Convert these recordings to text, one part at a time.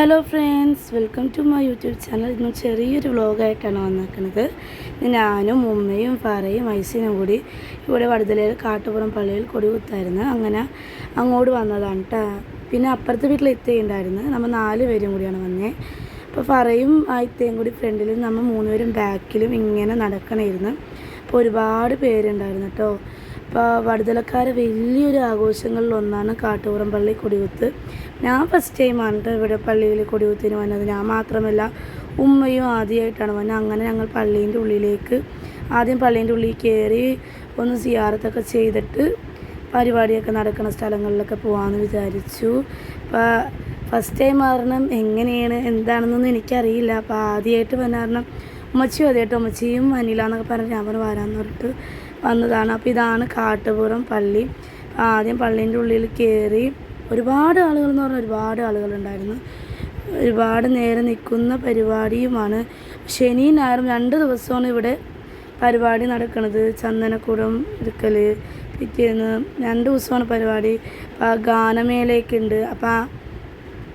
Hello friends welcome to my YouTube channel ഇന്ന് ചെറിയൊരു വ്ളോഗായിട്ടാണ് വന്നിരിക്കുന്നത് ഞാനും ഉമ്മയും പാറയും ഐസിനും കൂടി ഇവിടെ വടുതലയിൽ കാട്ടുപുറം പള്ളിയിൽ കൊടികുത്തായിരുന്നു. അങ്ങനെ അങ്ങോട്ട് വന്നതാണ് കേട്ടോ പിന്നെ അപ്പുറത്തെ വീട്ടിൽ ഇത്തയുണ്ടായിരുന്നു നമ്മൾ നാല് പേരും കൂടിയാണ് വന്നേ. അപ്പോൾ പറയും ആ ഇത്തയും കൂടി ഫ്രണ്ടിലും നമ്മൾ മൂന്നുപേരും ബാക്കിലും ഇങ്ങനെ നടക്കണമായിരുന്നു അപ്പോൾ ഒരുപാട് പേരുണ്ടായിരുന്നു കേട്ടോ അപ്പോൾ വടുതലക്കാരെ വലിയൊരു ആഘോഷങ്ങളിൽ ഒന്നാണ് കാട്ടുപുറം പള്ളി കൊടികുത്ത്. ഞാൻ ഫസ്റ്റ് ടൈമാണ് ഇവിടെ പള്ളിയിൽ കൊടികുത്തിന് വന്നത്. ഞാൻ മാത്രമല്ല ഉമ്മയും ആദ്യമായിട്ടാണ് വന്നത്. അങ്ങനെ ഞങ്ങൾ പള്ളീന്റെ ഉള്ളിലേക്ക് ആദ്യം പള്ളീന്റെ ഉള്ളിൽ കയറി ഒന്ന് സിയാറത്തൊക്കെ ചെയ്തിട്ട് പരിപാടിയൊക്കെ നടക്കുന്ന സ്ഥലങ്ങളിലൊക്കെ പോകാമെന്ന് വിചാരിച്ചു. അപ്പോൾ ഫസ്റ്റ് ടൈം കാരണം എങ്ങനെയാണ് എന്താണെന്നൊന്നും എനിക്കറിയില്ല. അപ്പോൾ ആദ്യമായിട്ട് വന്ന കാരണം ഉമ്മച്ചിയും അതേട്ടോ ഉമ്മച്ചിയും അനില എന്നൊക്കെ പറഞ്ഞ് ഞാൻ പറഞ്ഞു വരാമെന്ന് പറഞ്ഞിട്ട് വന്നതാണ്. അപ്പോൾ ഇതാണ് കാട്ടുപുറം പള്ളി. ആദ്യം പള്ളീന്റെ ഉള്ളിൽ കയറി ഒരുപാട് ആളുകൾ എന്ന് പറഞ്ഞാൽ ഒരുപാട് ആളുകളുണ്ടായിരുന്നു. ഒരുപാട് നേരം നിൽക്കുന്ന പരിപാടിയുമാണ്. ശനി ഞായറും രണ്ട് ദിവസമാണ് ഇവിടെ പരിപാടി നടക്കുന്നത് ചന്ദനക്കുടം എടുക്കൽ പിറ്റേന്ന് രണ്ട് ദിവസമാണ് പരിപാടി. അപ്പോൾ ഗാനമേളയൊക്കെ ഉണ്ട് അപ്പോൾ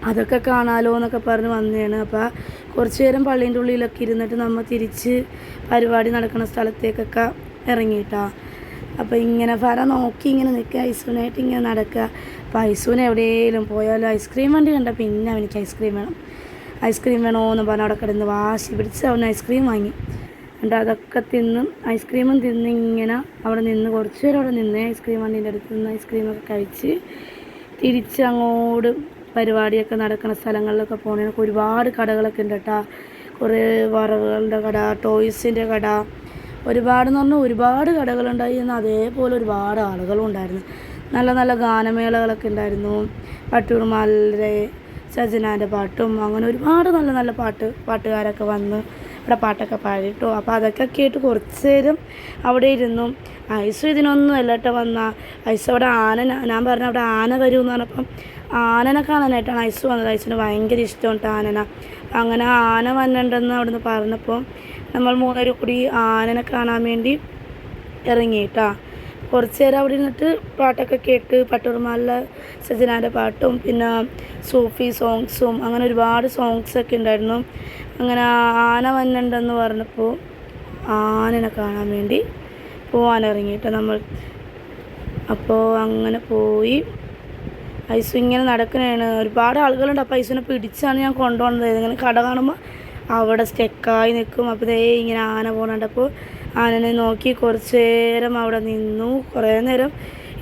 അതൊക്കെ കാണാലോ എന്നൊക്കെ പറഞ്ഞ് വന്നതാണ്. അപ്പോൾ കുറച്ച് നേരം പള്ളീന്റെ ഉള്ളിലൊക്കെ ഇരുന്നിട്ട് നമ്മൾ തിരിച്ച് പരിപാടി നടക്കുന്ന സ്ഥലത്തേക്കൊക്കെ ഇറങ്ങിയിട്ടാ. അപ്പോൾ ഇങ്ങനെ ഫറ നോക്കി ഇങ്ങനെ നിൽക്കുക ഐസ്ക്രീമായിട്ട് ഇങ്ങനെ നടക്കുക അപ്പോൾ ഐസൂന് എവിടെയെങ്കിലും പോയാലും ഐസ്ക്രീം വണ്ടി കണ്ട പിന്നെ അവനിക്ക് ഐസ്ക്രീം വേണം. ഐസ്ക്രീം വേണമെന്ന് പറഞ്ഞ് അവിടെ കിടന്ന് വാശി പിടിച്ച് അവൻ ഐസ്ക്രീം വാങ്ങി. എന്നിട്ട് അതൊക്കെ തിന്നും ഐസ്ക്രീമും തിന്ന് ഇങ്ങനെ അവിടെ നിന്ന് കുറച്ച് നേരം അവിടെ നിന്ന് ഐസ്ക്രീം വണ്ടീന്റെ അടുത്ത് നിന്ന് ഐസ്ക്രീമൊക്കെ കഴിച്ച് തിരിച്ച് അങ്ങോട്ട് പരിപാടിയൊക്കെ നടക്കുന്ന സ്ഥലങ്ങളിലൊക്കെ പോകണമെങ്കിൽ ഒരുപാട് കടകളൊക്കെ ഉണ്ട് കേട്ടോ കുറേ വറവുകളുടെ കട ടോയ്സിന്റെ കട ഒരുപാടെന്ന് പറഞ്ഞാൽ ഒരുപാട് കടകളുണ്ടായി എന്നാൽ അതേപോലെ ഒരുപാട് ആളുകളും ഉണ്ടായിരുന്നു. നല്ല നല്ല ഗാനമേളകളൊക്കെ ഉണ്ടായിരുന്നു. പട്ടൂർമാലിന്റെ സജനാന്റെ പാട്ടും അങ്ങനെ ഒരുപാട് നല്ല നല്ല പാട്ട് പാട്ടുകാരൊക്കെ വന്ന് ഇവിടെ പാട്ടൊക്കെ പാടിട്ടോ അപ്പോൾ അതൊക്കെ കേട്ട് കുറച്ച് നേരം അവിടെ ഇരുന്നു. ഐസ് ഇതിനൊന്നും അല്ലട്ടോ വന്ന. ഐസ് അവിടെ ആന ഞാൻ പറഞ്ഞ അവിടെ ആന വരുമെന്ന് പറഞ്ഞപ്പം ആനനെ കാണാനായിട്ടാണ് ഐസ് വന്നത്. ഐസിന് ഭയങ്കര ഇഷ്ടമുണ്ട് ആനന. അങ്ങനെ ആന വന്നിട്ടുണ്ടെന്ന് അവിടുന്ന് പറഞ്ഞപ്പോൾ നമ്മൾ മൂന്നര കൂടി ആനനെ കാണാൻ വേണ്ടി ഇറങ്ങിയിട്ടാ. കുറച്ച് നേരം അവിടെ ഇരുന്നിട്ട് പാട്ടൊക്കെ കേട്ട് പട്ടൂർമാലിലെ സജനാന്റെ പാട്ടും പിന്നെ സൂഫി സോങ്സും അങ്ങനെ ഒരുപാട് സോങ്സൊക്കെ ഉണ്ടായിരുന്നു. അങ്ങനെ ആന വന്നിട്ടുണ്ടെന്ന് പറഞ്ഞപ്പോൾ ആനനെ കാണാൻ വേണ്ടി പോകാൻ നമ്മൾ. അപ്പോൾ അങ്ങനെ പോയി. ഐസു ഇങ്ങനെ നടക്കണേണ്. ഒരുപാട് ആളുകളുണ്ട്. അപ്പോൾ ഐസുവിനെ പിടിച്ചാണ് ഞാൻ കൊണ്ടുപോകുന്നത്. ഇങ്ങനെ കട കാണുമ്പോൾ അവിടെ സ്റ്റെക്കായി നിൽക്കും. അപ്പോൾ ദേ ഇങ്ങനെ ആന പോകുന്നുണ്ട് ആനനെ നോക്കി കുറച്ച് നേരം അവിടെ നിന്നു. കുറേ നേരം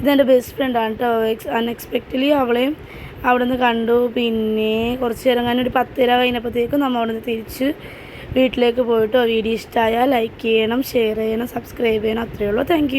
ഇതെന്റെ ബെസ്റ്റ് ഫ്രണ്ടാണ് കേട്ടോ എക്സ് അൺഎക്സ്പെക്റ്റഡ്ലി അവളെയും അവിടെ നിന്ന് കണ്ടു. പിന്നെ കുറച്ച് നേരം കഴിഞ്ഞ് ഒരു പത്തര കഴിഞ്ഞപ്പോഴത്തേക്കും നമ്മൾ അവിടെ നിന്ന് തിരിച്ച് വീട്ടിലേക്ക് പോയിട്ടോ വീഡിയോ ഇഷ്ടമായാൽ ലൈക്ക് ചെയ്യണം ഷെയർ ചെയ്യണം സബ്സ്ക്രൈബ് ചെയ്യണം. അത്രയേ ഉള്ളൂ. താങ്ക്